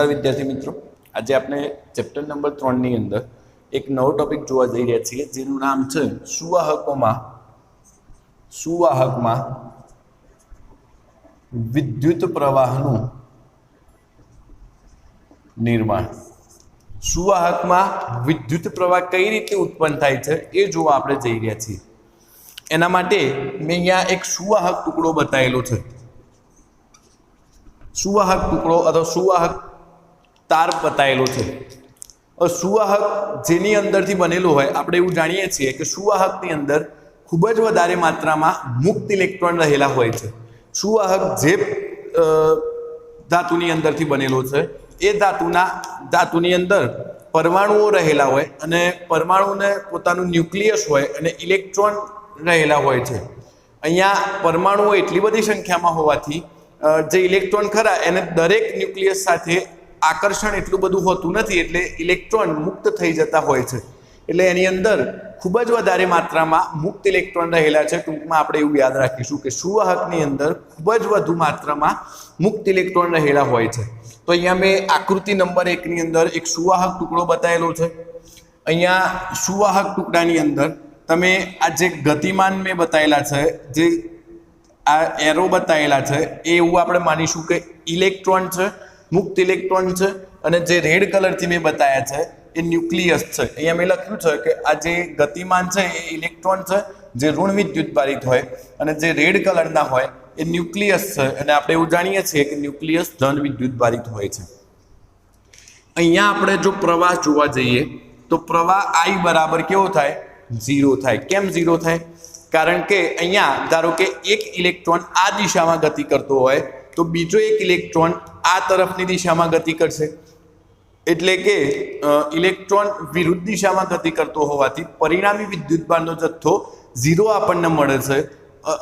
નમસ્કાર વિદ્યાર્થી મિત્રો. આજે આપણે ચેપ્ટર નંબર ત્રણની અંદર એક નવો ટોપિક જોવા જઈ રહ્યા છીએ, જેનું નામ છે સુવાહકોમાં, સુવાહકમાં વિદ્યુત પ્રવાહનું નિર્માણ. સુવાહકમાં વિદ્યુત પ્રવાહ કઈ રીતે ઉત્પન્ન થાય છે એ જોવા આપણે જઈ રહ્યા છીએ. એના માટે મેં અહીંયા એક સુવાહક ટુકડો બતાવેલો છે. સુવાહક ટુકડો અથવા સુવાહક તાર બતાવેલો છે. સુવાહક જેની અંદરથી બનેલું હોય, આપણે એવું જાણીએ છીએ કે સુવાહકની અંદર ખૂબ જ વધારે માત્રામાં મુક્ત ઇલેક્ટ્રોન રહેલા હોય છે. સુવાહક જે ધાતુની અંદરથી બનેલો છે, એ ધાતુના, ધાતુની અંદર પરમાણુઓ રહેલા હોય અને પરમાણુને પોતાનું ન્યુક્લિયસ હોય અને ઇલેક્ટ્રોન રહેલા હોય છે. અહીંયા પરમાણુઓ એટલી બધી સંખ્યામાં હોવાથી જે ઇલેક્ટ્રોન ખરા, એને દરેક ન્યુક્લિયસ સાથે આકર્ષણ એટલું બધું હોતું નથી એટલે ઇલેક્ટ્રોન મુક્ત થઈ જતા હોય છે. એટલે એની અંદર ખૂબ જ વધારે માત્રામાં મુક્ત ઇલેક્ટ્રોન રહેલા છે. ટૂંકમાં આપણે એવું યાદ રાખીશું કે સુવાહકની અંદર ખૂબ જ વધુ માત્રામાં મુક્ત ઇલેક્ટ્રોન રહેલા હોય છે. તો અહીંયા મેં આકૃતિ નંબર એકની અંદર એક સુવાહક ટુકડો બતાવેલો છે. અહીંયા સુવાહક ટુકડાની અંદર તમે આ જે ગતિમાન મેં બતાવેલા છે, જે આ એરો બતાવેલા છે, એ એવું આપણે માનીશું કે ઇલેક્ટ્રોન છે. મુક્ત ઇલેક્ટ્રોન છે અને જે રેડ કલરથી મેં બતાવ્યા છે, એ ન્યુક્લિયસ છે. અહીંયા મેં લખ્યું છે કે આ જે ગતિમાન છે, એ ઇલેક્ટ્રોન છે, જે ઋણ વિદ્યુત ભારિત હોય અને જે રેડ કલરના હોય, એ ન્યુક્લિયસ છે. અને આપણે એવું જાણીએ છીએ કે ન્યુક્લિયસ ધન વિદ્યુત ભારિત હોય છે. અહીંયા આપણે જો પ્રવાહ જોવા જઈએ, તો પ્રવાહ આઈ બરાબર કેવો થાય? ઝીરો થાય. કેમ ઝીરો થાય? કારણ કે અહીંયા ધારો કે એક ઇલેક્ટ્રોન આ દિશામાં ગતિ કરતો હોય તો બીજો એક ઇલેક્ટ્રોન આ તરફની દિશામાં ગતિ કરશે. એટલે કે ઇલેક્ટ્રોન વિરુદ્ધ દિશામાં ગતિ કરતો હોવાથી પરિણામી વિદ્યુતભારનો જથ્થો ઝીરો આપણને મળે છે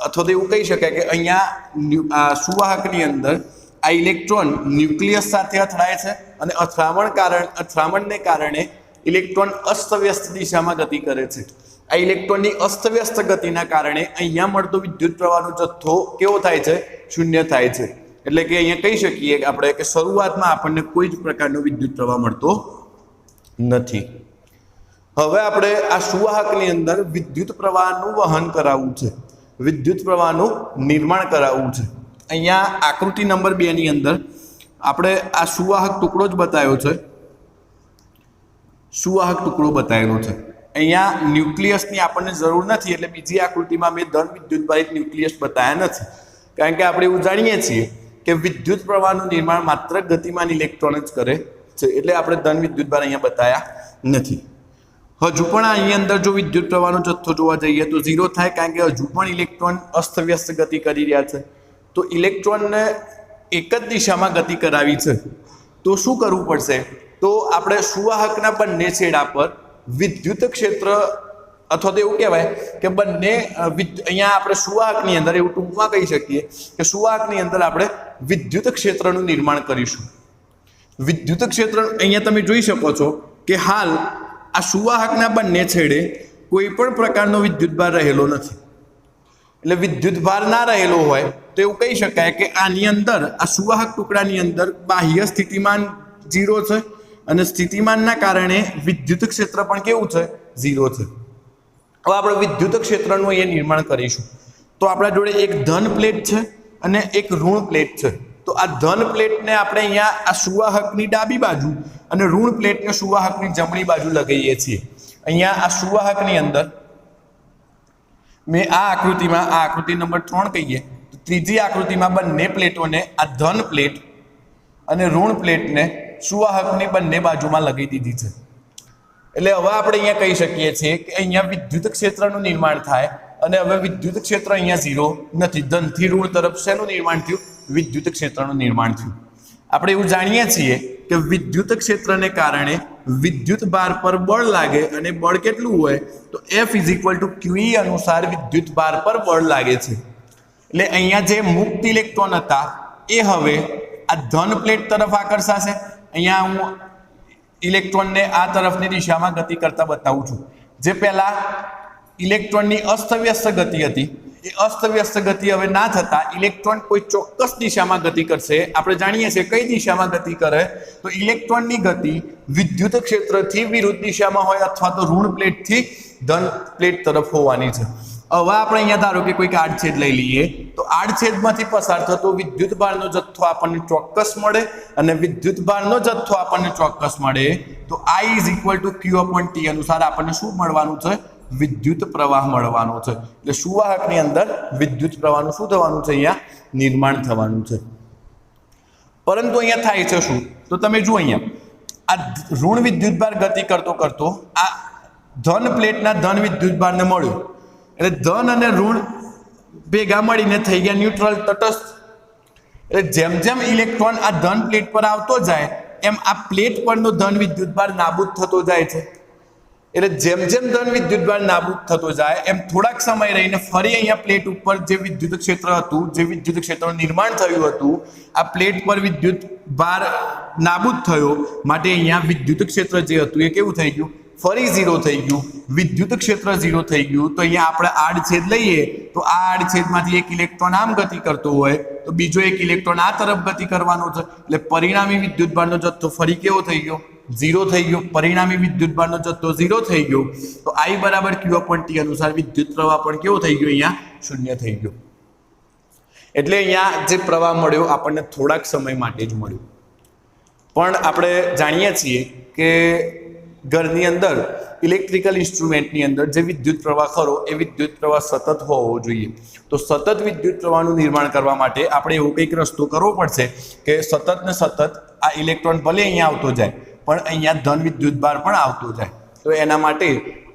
અથવા તો એવું કહી શકાય કે અહીંયા આ સુવાહકની અંદર આ ઇલેક્ટ્રોન ન્યુક્લિયસ સાથે અથડાય છે અને અથડામણ કારણ, અથડામણને કારણે ઇલેક્ટ્રોન અસ્તવ્યસ્ત દિશામાં ગતિ કરે છે. આ ઇલેક્ટ્રોનની અસ્તવ્યસ્ત ગતિના કારણે અહીંયા મળતો વિદ્યુત પ્રવાહનો જથ્થો કેવો થાય છે? શૂન્ય થાય છે. એટલે કે અહીંયા કહી શકીએ કે આપણે કે શરૂઆતમાં આપણને કોઈ જ પ્રકારનો વિદ્યુત પ્રવાહ મળતો નથી. હવે આપણે આ સુવાહકની અંદર વિદ્યુત પ્રવાહનું વહન કરાવવું છે. વિદ્યુત પ્રવાહનું નિર્માણ કરાવવું છે. અહીંયા આકૃતિ નંબર બે ની અંદર આપણે આ સુવાહક ટુકડો જ બતાવ્યો છે. સુવાહક ટુકડો બતાવેલો છે. અહીંયા ન્યુક્લિયસની આપણને જરૂર નથી એટલે બીજી આકૃતિમાં મેં ધન વિદ્યુત ભારિત ન્યુક્લિયસ બતાવ્યા નથી. કારણ કે આપણે એવું જાણીએ છીએ કે વિદ્યુત પ્રવાહનું નિર્માણ માત્ર ગતિમાન ઇલેક્ટ્રોન જ કરે છે એટલે આપણે ધન વિદ્યુત ભાર અહીંયા બતાવ્યા નથી. હજુ પણ અહીં અંદર જો વિદ્યુત પ્રવાહનો જથ્થો જોવા જઈએ તો ઝીરો થાય કારણ કે હજુ પણ ઇલેક્ટ્રોન અસ્તવ્યસ્ત ગતિ કરી રહ્યા છે. તો ઇલેક્ટ્રોનને એક જ દિશામાં ગતિ કરાવી છે. તો શું કરવું પડશે? તો આપણે સુવાહકના બંને છેડા પર વિદ્યુત ક્ષેત્ર અથવા તો એવું કહેવાય કે બંને અહીંયા આપણે સુવાહકની અંદર એવું ટૂંકમાં કહી શકીએ કે સુવાહકની અંદર આપણે વિદ્યુત ક્ષેત્રનું નિર્માણ કરીશું. વિદ્યુત ક્ષેત્ર અહીંયા તમે જોઈ શકો છો કે હાલ આ સુવાહકના બંને છેડે કોઈ પણ પ્રકારનો વિદ્યુતભાર રહેલો નથી. એટલે વિદ્યુતભાર ના રહેલો હોય તો એવું કહી શકાય કે આની અંદર, આ સુવાહક ટુકડાની અંદર બાહ્ય સ્થિતિમાન ઝીરો છે અને સ્થિતિમાનના કારણે વિદ્યુત ક્ષેત્ર પણ કેવું છે? ઝીરો છે. હવે આપણે વિદ્યુત ક્ષેત્રનું અહીંયા નિર્માણ કરીશું. તો આપણા જોડે એક ધન પ્લેટ છે અને એક ઋણ પ્લેટ છે. તો આ ધન પ્લેટને આપણે અહીંયા આ સુવાહકની ડાબી બાજુ અને ઋણ પ્લેટને સુવાહકની જમણી બાજુ લગાવીએ છીએ. અહીંયા આ સુવાહકની અંદર મેં આ આકૃતિમાં, આ આકૃતિ નંબર ત્રણ કહીએ, તો ત્રીજી આકૃતિમાં બંને પ્લેટોને આ ધન પ્લેટ અને ઋણ પ્લેટને સુવાહકની બંને બાજુમાં લગાવી દીધી છે. એટલે હવે આપણે અહીંયા કહી શકીએ છીએ કે અહીંયા વિદ્યુત ક્ષેત્રનું નિર્માણ થાય અને હવે વિદ્યુત ક્ષેત્ર અહીંયા ઝીરો નથી. ધનથી ઋણ તરફ શેનું નિર્માણ થયું? વિદ્યુત ક્ષેત્રનું નિર્માણ થયું. આપણે એવું જાણીએ છીએ કે વિદ્યુત ક્ષેત્રને કારણે વિદ્યુત ભાર પર બળ લાગે અને બળ કેટલું હોય તો F is equal to Q E અનુસાર વિદ્યુત ભાર પર બળ લાગે છે. એટલે અહીંયા જે મુક્ત ઇલેક્ટ્રોન હતા, એ હવે આ ધન પ્લેટ તરફ આકર્ષાશે. અહીંયા હું ઇલેક્ટ્રોનને આ તરફની દિશામાં ગતિ કરતા બતાવું છું. જે પહેલાં ઇલેક્ટ્રોનની અસ્તવ્યસ્ત ગતિ હતી, એ અસ્તવ્યસ્ત ગતિ હવે ના થતાં ઇલેક્ટ્રોન કોઈ ચોક્કસ દિશામાં ગતિ કરશે. આપણે જાણીએ છીએ કઈ દિશામાં ગતિ કરે, તો ઇલેક્ટ્રોનની ગતિ વિદ્યુત ક્ષેત્રથી વિરુદ્ધ દિશામાં હોય અથવા તો ઋણ પ્લેટથી ધન પ્લેટ તરફ હોવાની છે. હવે આપણે અહીંયા ધારો કે કોઈક આડછેદ લઈ લઈએ, તો આડછેદમાંથી પસાર થતો વિદ્યુત ભારનો જથ્થો આપણને ચોક્કસ મળે અને વિદ્યુત ભારનો જથ્થો આપણને ચોક્કસ મળે. તો I is equal to Q upon T અનુસાર આપણને શું મળવાનું છે? વિદ્યુત પ્રવાહ મળવાનો છે. એટલે સુવાહકની અંદર વિદ્યુત પ્રવાહનું શું થવાનું છે અહીંયા? નિર્માણ થવાનું છે. પરંતુ અહીંયા થાય છે શું? તો તમે જુઓ અહીંયા. આ ઋણ વિદ્યુતભાર ગતિ કરતો કરતો આ ધન પ્લેટના ધન વિદ્યુતભારને મળ્યું. એટલે ધન અને ઋણ ભેગા મળીને થઈ ગયા ન્યુટ્રલ તટસ્થ. એટલે જેમ જેમ ઇલેક્ટ્રોન આ ધન પ્લેટ પર આવતો જાય, એમ આ પ્લેટ પરનો ધન વિદ્યુતભાર નાબૂદ થતો જાય છે. એટલે જેમ જેમ ધન વિદ્યુતભાર નાબૂદ થતો જાય, એમ થોડાક સમય રહીને ફરી અહીંયા પ્લેટ ઉપર જે વિદ્યુત ક્ષેત્ર હતું, જે વિદ્યુત ક્ષેત્રનું નિર્માણ થયું હતું, આ પ્લેટ પર વિદ્યુત ભાર નાબૂદ થયો. માટે અહીંયા વિદ્યુત ક્ષેત્ર જે હતું એ કેવું થઈ ગયું? ફરી ઝીરો થઈ ગયું, વિદ્યુત ક્ષેત્ર ઝીરો થઈ ગયું, તો અહીંયા આપણે આડછેદ લઈએ, તો આ આડછેદમાંથી એક ઇલેક્ટ્રોન આમ ગતિ કરતો હોય, તો બીજો એક ઇલેક્ટ્રોન આ તરફ ગતિ કરવાનો છે. એટલે પરિણામી વિદ્યુતભારનો જથ્થો ફરી કેવો થઈ ગયો? ઝીરો થઈ ગયો. પરિણામી વિદ્યુતભારનો જથ્થો ઝીરો થઈ ગયો. તો આઈ બરાબર ક્યુ અપોન ટી અનુસાર વિદ્યુત પ્રવાહ પણ કેવો થઈ ગયો? અહીંયા શૂન્ય થઈ ગયો. એટલે અહીંયા જે પ્રવાહ મળ્યો આપણને થોડાક સમય માટે જ મળ્યો. પણ આપણે જાણીએ છીએ કે ઘરની અંદર ઇલેક્ટ્રિકલ ઇન્સ્ટ્રુમેન્ટની અંદર જે વિદ્યુત પ્રવાહ ખરો એ વિદ્યુત પ્રવાહ સતત હોવો જોઈએ. તો સતત વિદ્યુત પ્રવાહનું નિર્માણ કરવા માટે આપણે એવો કંઈક રસ્તો કરવો પડશે કે સતત ને સતત આ ઇલેક્ટ્રોન ભલે અહીંયા આવતો જાય, પણ અહીંયા ધન વિદ્યુત ભાર પણ આવતો જાય. તો એના માટે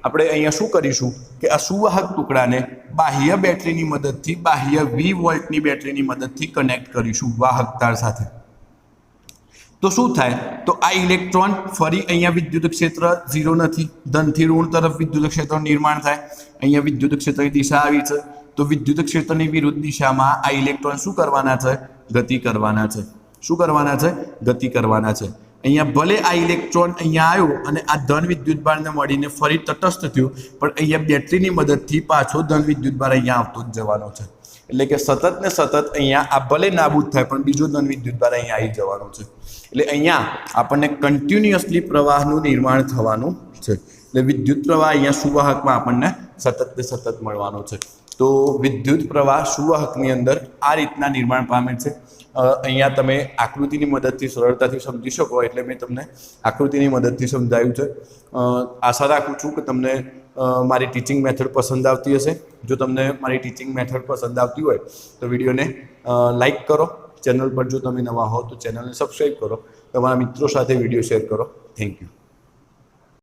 આપણે અહીંયા શું કરીશું કે આ સુવાહક ટુકડાને બાહ્ય બેટરીની મદદથી, બાહ્ય વી વોલ્ટની બેટરીની મદદથી કનેક્ટ કરીશું વાહક તાર સાથે. તો શું થાય? તો આ ઇલેક્ટ્રોન ફરી અહીંયા વિદ્યુત ક્ષેત્ર ઝીરો નથી. ધનથી ઋણ તરફ વિદ્યુત ક્ષેત્ર નિર્માણ થાય. અહીંયા વિદ્યુત ક્ષેત્રની દિશા આવી છે. તો વિદ્યુત ક્ષેત્રની વિરુદ્ધ દિશામાં આ ઇલેક્ટ્રોન શું કરવાના છે? ગતિ કરવાના છે. શું કરવાના છે? ગતિ કરવાના છે. અહીંયા ભલે આ ઇલેક્ટ્રોન અહીંયા આવ્યો અને આ ધન વિદ્યુતભારને મળીને ફરી તટસ્થ થયું, પણ અહીંયા બેટરીની મદદથી પાછો ધન વિદ્યુતભાર અહીંયા આવતો જ જવાનો છે. એટલે કે સતત ને સતત અહીંયા આ ભલે નાબૂદ થાય, પણ બીજો ધન વિદ્યુતભાર અહીંયા આવી જવાનું છે. એટલે અહીંયા આપણને કન્ટિન્યુઅસલી પ્રવાહનું નિર્માણ થવાનું છે. એટલે વિદ્યુત પ્રવાહ અહીંયા સુવાહકમાં આપણને સતત ને સતત મળવાનો છે. તો વિદ્યુત પ્રવાહ સુવાહકની અંદર આ રીતના નિર્માણ પામે છે. અહીંયા તમે આકૃતિની મદદથી સરળતાથી સમજી શકો, એટલે મેં તમને આકૃતિની મદદથી સમજાવ્યું છે. આશા રાખું છું કે તમને મારી ટીચિંગ મેથડ પસંદ આવતી હશે. જો તમને મારી ટીચિંગ મેથડ પસંદ આવતી હોય, તો વિડીયોને લાઈક કરો. ચેનલ પર જો તમે નવા હો, તો ચેનલને સબસ્ક્રાઈબ કરો. તમારા મિત્રો સાથે વીડિયો શેર કરો. Thank you